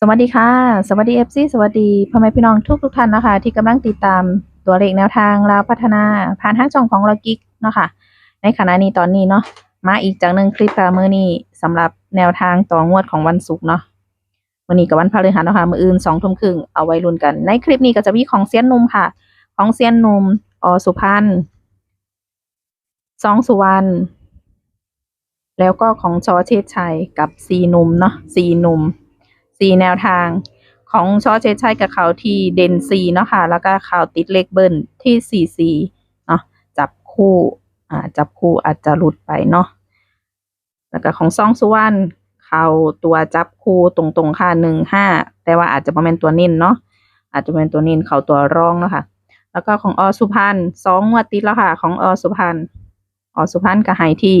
สวัสดีค่ะ สวัสดีเอฟซีสวัสดีพ่อแม่พี่น้องทุกทุกท่านนะคะ ที่กำลังติดตามตัวเลขแนวทางราวพัฒนาผ่านทางช่องของเรากิกเนาะค่ะ ในขณะนี้ตอนนี้เนาะมาอีกจากหนึ่งคลิปค่ะมือนี้สำหรับแนวทางต่องวดของวันศุกร์เนาะมือนี้กับวันพฤหัสเนาะค่ะมืออื่นสองทุ่มครึ่งเอาไว้ลุ้นกัน ในคลิปนี้ก็จะมีของเซียนหนุ่มค่ะ ของเซียนหนุ่มอสุพันธ์ซองสุวรรณแล้วก็ของชอเชษชัยกับซีหนุ่มเนาะซีหนุ่ม สี่แนวทางของชอเชดชัยกับเขาที่เด่นสีเนาะค่ะ แล้วก็เขาติดเลขเบิ้ลที่สี่สี่เนาะจับคู่อ่าจับคู่อาจจะหลุดไปเนาะแล้วก็ของซองสุวรรณเขาตัวจับคู่ตรงๆค่ะหนึ่งห้าแต่ว่าอาจจะประมาณตัวนิ่นเนาะอาจจะเป็นตัวนิ่นเขาตัวรองเนาะค่ะ แล้วก็ของอสุพันธ์สองงวดติดแล้วค่ะ ของอสุพันธ์อสุพันธ์ก็ใหายที่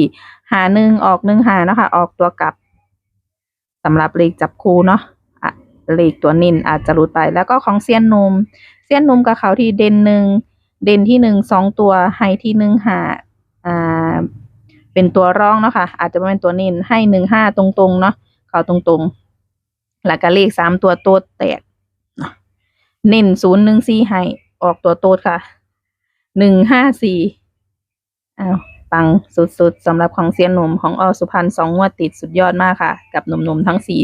หาหนึ่งออกหนึ่งหาเนาะค่ะออกตัวกลับ สำหรับเลขจับคู่เนาะเลขตัวนินอาจจะหลุดไป แล้วก็ของเซียนนมเซียนนมกับเขาที่เด่นหนึ่งเด่นที่หนึ่งสองตัวไฮที่หนึ่งหาอ่าเป็นตัวรองเนาะค่ะ อาจจะเป็นตัวนินให้หนึ่งห้าตรงๆเนาะเขาตรงๆ แล้วก็เลขสามตัวโตดแตกเนาะเน้นศูนย์หนึ่งสี่ให้ออกตัวโตดค่ะหนึ่งห้าสี่อ้าว ปังสุดๆสำหรับของเซียนหนุ่มของอสุพรรณสองงวดติดสุดยอดมากค่ะ กับหนุ่มๆทั้งสี่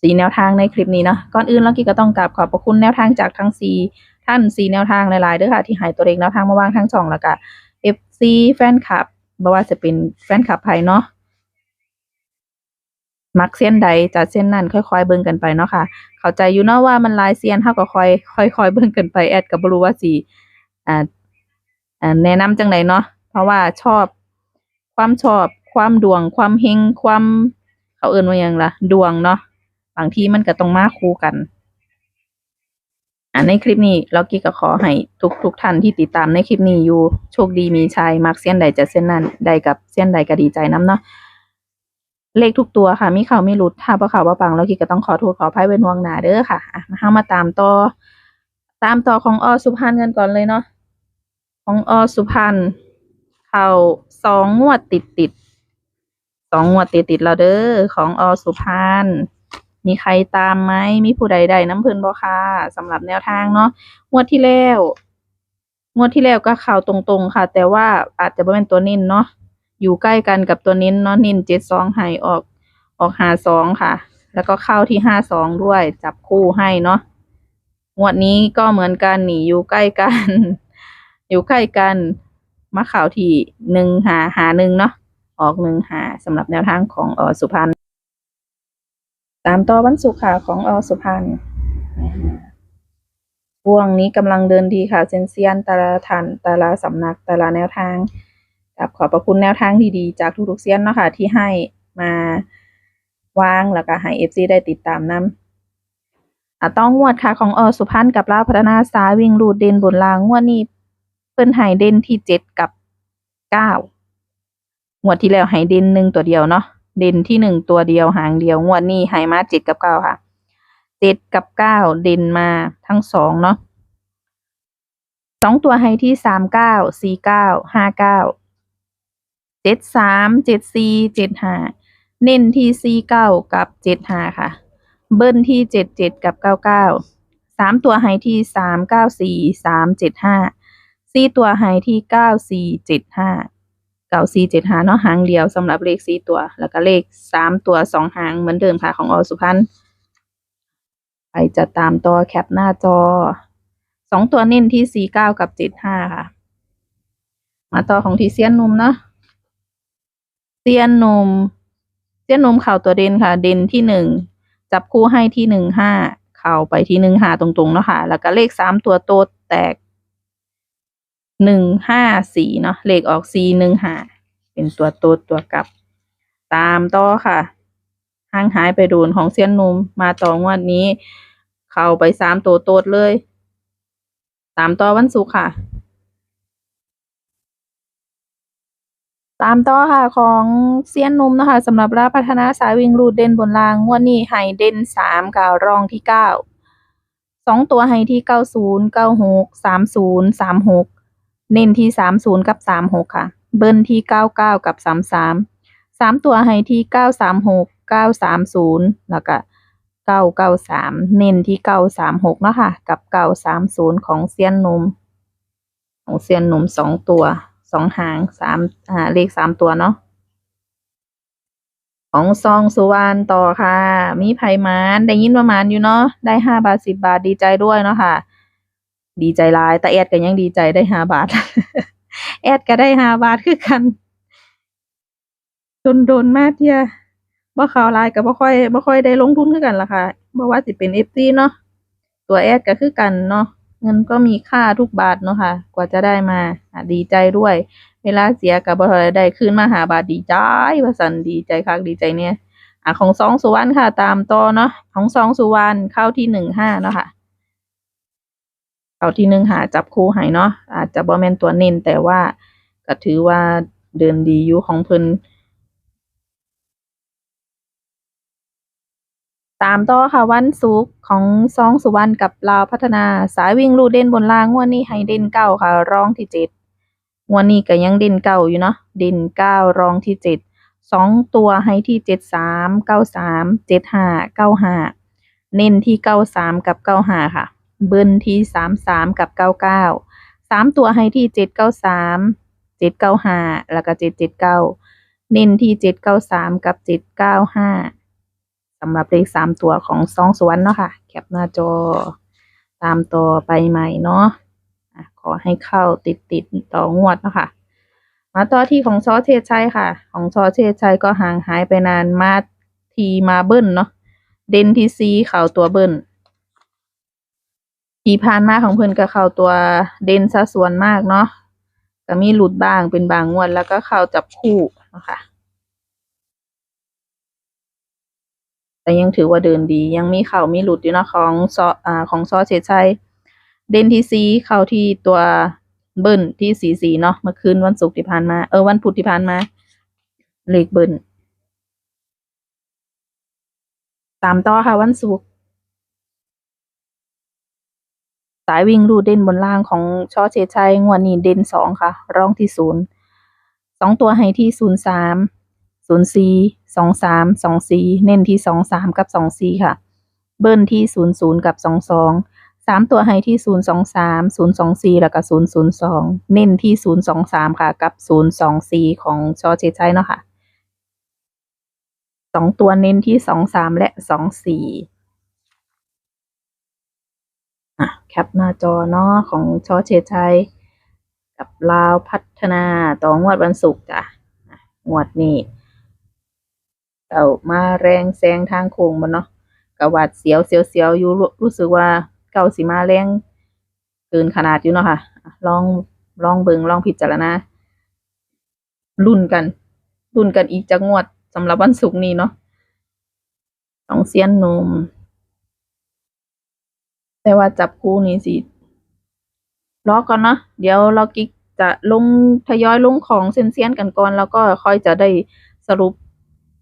สีแนวทางในคลิปนี้เนาะก่อนอื่นเรากี้ก็ต้องกราบขอบพระคุณแนวทางจากทั้งสี่ท่านสี่แนวทางหลายๆด้วยค่ะ ที่หายตัวเลขแนวทางมาวางทั้งช่องแล้วก็เอฟซีแฟนคลับบว่าจะเป็นแฟนคลับไทยเนาะมักเส้นใดจัดเส้นนั้นค่อยๆเบิ่งกันไปเนาะค่ะ เข้าใจอยู่เนาะว่ามันลายเซียนเท่ากับค่อยค่อยๆเบิ่งกันไปแอดก็บ่รู้ว่าสิอ่าแนะนำจังไดเนาะ เพราะว่าชอบ ความชอบ ความดวง ความเฮงความเขาเอื่นว่าหยังละดวงเนาะบางทีมันก็ต้องมาคู่กันอ่าในคลิปนี้เรากี้ก็ขอให้ทุกทุกท่านที่ติดตามในคลิปนี้อยู่โชคดีมีชัยมักเส้นใดจะเส้นนั้นใดกับเส้นใดก็ดีใจน้ำเนาะเลขทุกตัวค่ะมีเขาไม่หลุดถ้าบ่เขาบ่ปังเรากี้ก็ต้องขอโทษขออภัยเป็นวงหนาเด้อค่ะอะมาเฮามาตามต่อตามต่อของอสุพรรณกันก่อนเลยเนาะของอสุพรรณ เข้าสองงวดติดติดสองงวดติดติดแล้วเด้อของอสุพรรณมีใครตามไหมมีผู้ใดใดน้ำเพลินบ่ค่ะสำหรับแนวทางเนาะงวดที่แล้วงวดที่แล้วก็เข้าตรงๆค่ะ แต่ว่าอาจจะบ่เป็นตัวนิ่นเนาะอยู่ใกล้กันกับตัวนิ่นเนาะนิ่นเจ็ดสองให้ออกออกหาสองค่ะ แล้วก็เข้าที่ห้าสองด้วยจับคู่ให้เนาะงวดนี้ก็เหมือนกันนี่อยู่ใกล้กัน อยู่ใกล้กัน มาข่าวที่หนึ่งหาหาหนึ่งเนาะออกหนึ่งหาสำหรับแนวทางของอสุพรรณตามต่อวันศุกร์ค่ะของอสุพรรณวงนี้กำลังเดินดีค่ะเซนเซียนแต่ละทันแต่ละสำนักแต่ละแนวทางกับขอบพระคุณแนวทางดีๆ จากทุกๆเซียนเนาะค่ะที่ให้มาวางแล้วก็ให้เอฟซีได้ติดตามนำอะต้องงวดค่ะของอสุพรรณกับลาพัฒนาสาวิ่งรูดเด่นบนรางงวดนี้ เพิ่นให้เด่นที่เจ็ดกับเก้างวดที่แล้วให้เด่นหนึ่งตัวเดียวเนาะเด่นที่หนึ่งตัวเดียวหางเดียวงวดนี้ให้มาเจ็ดกับเก้าค่ะเจ็ดกับเก้าเด่นมาทั้งสองเนาะสองตัวให้ที่สามเก้าสี่เก้าห้าเก้าเจ็ดสามเจ็ดสี่เจ็ดห้าเน้นที่สี่เก้ากับเจ็ดห้าค่ะ เบิ้ลที่เจ็ดเจ็ดกับเก้าเก้าสามตัวให้ที่สามเก้าสี่สามเจ็ดห้า สี่ตัวหายที่เก้าสี่เจ็ดห้าเก้าสี่เจ็ดห้าเนาะหางเดียวสำหรับเลขสี่ตัว แล้วก็เลขสามตัวสองหางเหมือนเดิมค่ะของอสุพรรณไปจะตามต่อแคปหน้าจอสองตัวเน้นที่สี่เก้ากับเจ็ดห้าค่ะ มาต่อของที่เซียนนุ่มเนาะเซียนนุ่มเซียนนุ่มเข่าตัวเด่นค่ะ เด่นที่หนึ่งจับคู่ให้ที่หนึ่งห้าเข่าไปที่หนึ่งห้าตรงๆเนาะค่ะ แล้วก็เลขสามตัวโตแตก หนึ่งห้าสี่เนาะเลขออกสี่หนึ่งห้าเป็นตัวโตตัวกลับ ตามต่อค่ะห่างหายไปโดนของเซียนนุ่มมาต่องวดนี้ เข้าไปสามตัวโตดเลย ตามต่อวันศุกร์ค่ะ ตามต่อค่ะของเซียนนุ่มนะคะสำหรับราพัฒนาสายวิ่งรูดเด่นบนรางงวดนี้ให้เด่นสามกับรองที่เก้าสองตัวให้ที่เก้าศูนย์เก้าหกสามศูนย์สามหก เน้นที่สามศูนย์กับสามหกค่ะ เบิ้ลที่เก้าเก้ากับสามสามสามตัวให้ที่เก้าสามหกเก้าสามศูนย์แล้วก็เก้าเก้าสามเน้นที่เก้าสามหกเนาะค่ะ กับเก้าสามศูนย์ของเซียนหนุ่มของเซียนหนุ่มสองตัวสองหางสามอ่าเลขสามตัวเนาะของซองสุวรรณต่อค่ะ มีไผมานได้ยินประมาณอยู่เนาะได้ห้าบาทสิบบาทดีใจด้วยเนาะค่ะ ดีใจหลายแต่แอดก็ยังดีใจได้ห้าบาท แอดก็ได้ห้าบาทคือกันโดนโดนมากเทียบ่ข่าวลายก็บ่ค่อยบ่ค่อยได้ลงทุนคือกันล่ะค่ะบ่ว่าสิเป็น FC เนาะตัวแอดก็คือกันเนาะเงินก็มีค่าทุกบาทเนาะค่ะ กว่าจะได้มาดีใจด้วย เวลาเสียก็บ่ค่อยได้คืนมาหาบาทดีใจว่าซั่นดีใจคักดีใจเนี่ยอะของสองสุวรรณค่ะ ตามต่อเนาะของสองสุวรรณเข้าที่หนึ่งห้าเนาะค่ะ เอาที่หนึ่งหาจับคู่ให้เนาะอาจจะบ่แม่นตัวเน้นแต่ว่าก็ถือว่าเดินดีอยู่ของเพิ่นตามต่อค่ะวันศุกร์ของซองสุวรรณกับลาวพัฒนาสายวิ่งลูเด่นบนล่างงวดนี้ให้เด่นเก้าค่ะ รองที่เจ็ดงวดนี้ก็ยังเด่นเก้าอยู่เนาะเด่นเก้ารองที่เจ็ดสองตัวให้ที่เจ็ดสามเก้าสามเจ็ดห้าเก้าห้าเน้นที่เก้าสามกับเก้าห้าค่ะ เบิ้ลที่สามสามกับเก้าเก้าสามตัวให้ที่เจ็ดเก้าสามเจ็ดเก้าห้าแล้วก็เจ็ดเจ็ดเก้าเน้นที่เจ็ดเก้าสามกับเจ็ดเก้าห้าสำหรับเลขสามตัวของสองสวนเนาะค่ะ แคปหน้าจอตามต่อไปใหม่เนาะขอให้เข้าติดติดต่องวดเนาะค่ะ มาต่อที่ของซอเทศชัยค่ะ ของซอเทศชัยก็ห่างหายไปนานมาทีมาเบิ้ลเนาะเดนทีซีเข่าตัวเบิ้ล ที่ผ่านมาของเพิ่นก็เข้าตัวเด่นซะส่วนมากเนาะก็มีหลุดบ้างเป็นบางงวดแล้วก็เข้าจับคู่นะคะแต่ยังถือว่าเดินดี ยังมีเข่ามีหลุดอยู่นะของซออ่าของซอเฉดชัยเด่นที่ซีเข้าที่ตัวเบิ้ลที่สีสีเนาะเมื่อคืนวันศุกร์ที่ผ่านมาเออวันพุธที่ผ่านมาเลขเบิ้ลตามต่อค่ะวันศุกร์ สายวิ่งรูดเด่นบนล่างของช่อเชชัยงวดนี้เด่นสองค่ะ ร่องที่ศูนย์สองตัวให้ที่ศูนย์สามศูนย์สี่สองสามสองสี่เน้นที่สองสามกับสองสี่ค่ะ เบิ้ลที่ศูนย์ศูนย์กับสองสองสามตัวให้ที่ศูนย์สองสามศูนย์สองสี่แล้วก็ศูนย์ศูนย์สองเน้นที่ศูนย์สองสามค่ะ กับศูนย์สองสี่ของชอเชชัยเนาะค่ะสองตัวเน้นที่สองสามและสองสี่ อะแคปหน้าจอเนาะของชอเชชัยกับลาวพัฒนาต่องวดวันศุกร์จ้ะอะงวดนี้เอามาแรงแซงทางโค้งมันเนาะกะวัดเสียวเสียวเสียวอยู่รู้สึกว่าเก่าสิมาแรงเกินขนาดอยู่เนาะค่ะ ลองลองเบิงลองพิจารณารุ่นกันรุ่นกันอีกจากงวดสำหรับวันศุกร์นี้เนาะของเซียนนม แต่ว่าจับคู่นี้สิรอก่อนนะเดี๋ยวเรากิ๊กจะลงทยอยลงของเซียนๆกันก่อน แล้วก็ค่อยจะได้สรุป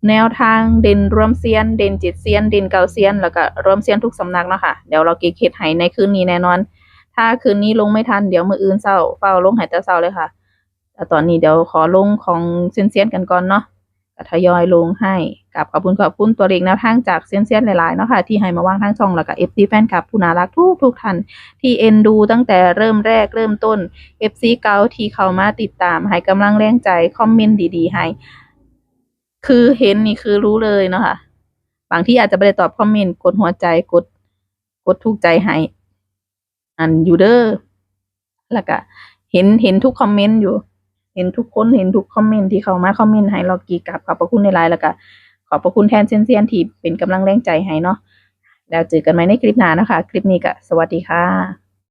แนวทางเด่นรวมเซียน เด่นจิตเซียน เด่นเกาเซียน แล้วก็รวมเซียนทุกสำนักเนาะค่ะเดี๋ยวเรากิ๊กเฮ็ดให้ในคืนนี้แน่นอน ถ้าคืนนี้ลงไม่ทันเดี๋ยวมืออื่นเช้าเฝ้าลงให้แต่เช้าเลยค่ะแต่ตอนนี้เดี๋ยวขอลงของเซียนๆกันก่อนเนาะ ทยอยลงให้กับขอบคุณขอบคุณตัวเลขแนวทางจากเซียนเซียนหลายๆเนาะค่ะที่ให้มาว่างทางช่องแล้วก็ FC แฟนคลับผู้น่ารักทุกทุกท่านที่เอ็นดูตั้งแต่เริ่มแรกเริ่มต้น FC เก่าที่เข้ามาติดตามให้กำลังแรงใจคอมเมนต์ดีๆให้คือเห็นนี่คือรู้เลยเนาะค่ะบางที่อาจจะไม่ได้ตอบคอมเมนต์กดหัวใจกด กดถูกใจให้อันยูเดอร์แล้วก็เห็นเห็นทุกคอมเมนต์อยู่ เห็นทุกคนเห็นทุกคอมเมนต์ที่เขามาคอมเมนต์ให้เรากีกับขอบพระคุณในไลน์แล้วก็ขอบพระคุณแทนเซียนๆที่เป็นกำลังแรงใจให้เนาะแล้วเจอกันใหม่ในคลิปหน้านะคะ คลิปนี้ก็สวัสดีค่ะ